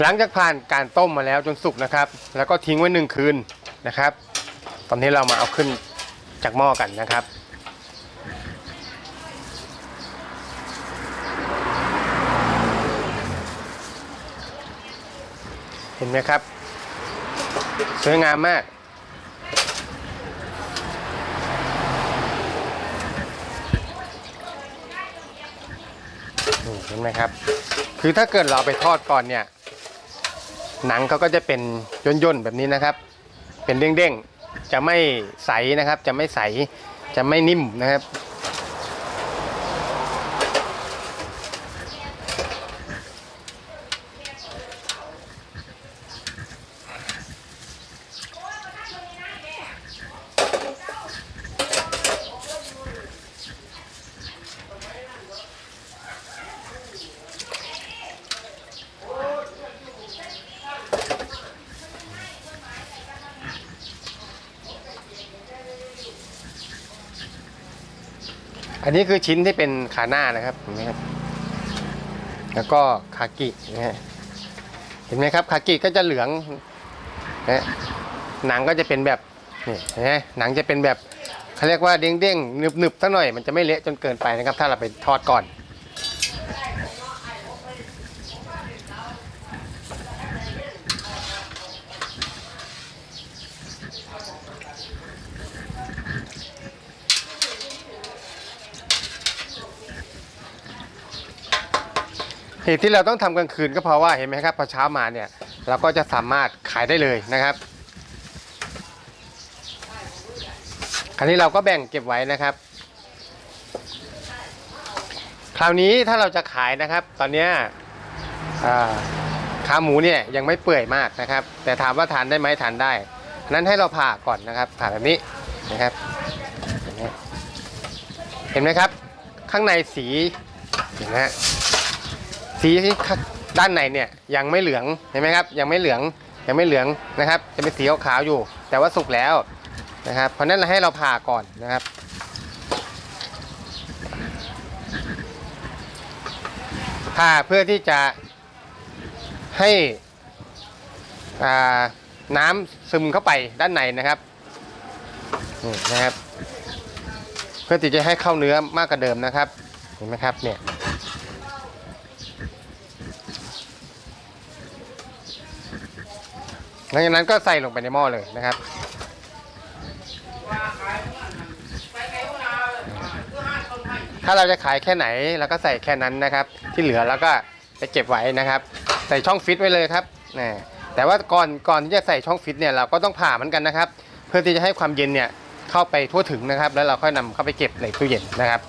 หลังจากผ่านการต้มมาแล้วจนสุกนะครับ แล้วก็ทิ้งไว้หนึ่งคืนนะครับ ตอนนี้เรามาเอาขึ้นจากหม้อกันนะครับเห็นไหมครับ สวยงามมาก เห็นไหมครับ คือถ้าเกิดเราไปทอดก่อนเนี่ย หนังเขาก็จะเป็นย่นๆแบบนี้นะครับ เป็นเด้งๆ จะไม่ใสนะครับ จะไม่ใส จะไม่นิ่มนะครับ อันนี้คือชิ้นที่เป็นขาหน้านะครับเห็นไหมครับแล้วก็คากิเห็นไหมครับคากิก็จะเหลืองนะหนังก็จะเป็นแบบนี่เห็นไหมหนังจะเป็นแบบเขาเรียกว่าเด้งๆหนึบๆสักหน่อยมันจะไม่เละจนเกินไปนะครับ ถ้าเราไปทอดก่อน เหตุที่เราต้องทำกลางคืนก็เพราะว่าเห็นไหมครับพอเช้ามาเนี่ย เราก็จะสามารถขายได้เลยนะครับคราวนี้เราก็แบ่งเก็บไว้นะครับ คราวนี้ถ้าเราจะขายนะครับ ตอนเนี้ยขาหมูเนี่ยยังไม่เปื่อยมากนะครับ แต่ถามว่าทานได้ไหมทานได้ นั้นให้เราผ่าก่อนนะครับผ่าแบบนี้นะครับ เห็นไหมครับ ข้างในสีเห็นไหม สีที่ด้านในเนี่ยยังไม่เหลืองเห็นไหมครับ ยังไม่เหลืองยังไม่เหลืองนะครับ จะเป็นสีขาวอยู่ แต่ว่าสุกแล้วนะครับ เพราะนั้นเราให้เราผ่าก่อนนะครับผ่าเพื่อที่จะให้น้ำซึมเข้าไปด้านในนะครับนี่นะครับ เพื่อที่จะให้เข้าเนื้อมากกว่าเดิมนะครับเห็นไหมครับเนี่ย หลังจากนั้นก็ใส่ลงไปในหม้อเลยนะครับ ถ้าเราจะขายแค่ไหนเราก็ใส่แค่นั้นนะครับ ที่เหลือเราก็จะเก็บไว้นะครับ ใส่ช่องฟิตไว้เลยครับนี่แต่ว่าก่อนก่อนที่จะใส่ช่องฟิตเนี่ยเราก็ต้องผ่าเหมือนกันนะครับ เพื่อที่จะให้ความเย็นเนี่ยเข้าไปทั่วถึงนะครับ แล้วเราค่อยนำเข้าไปเก็บในตู้เย็นนะครับ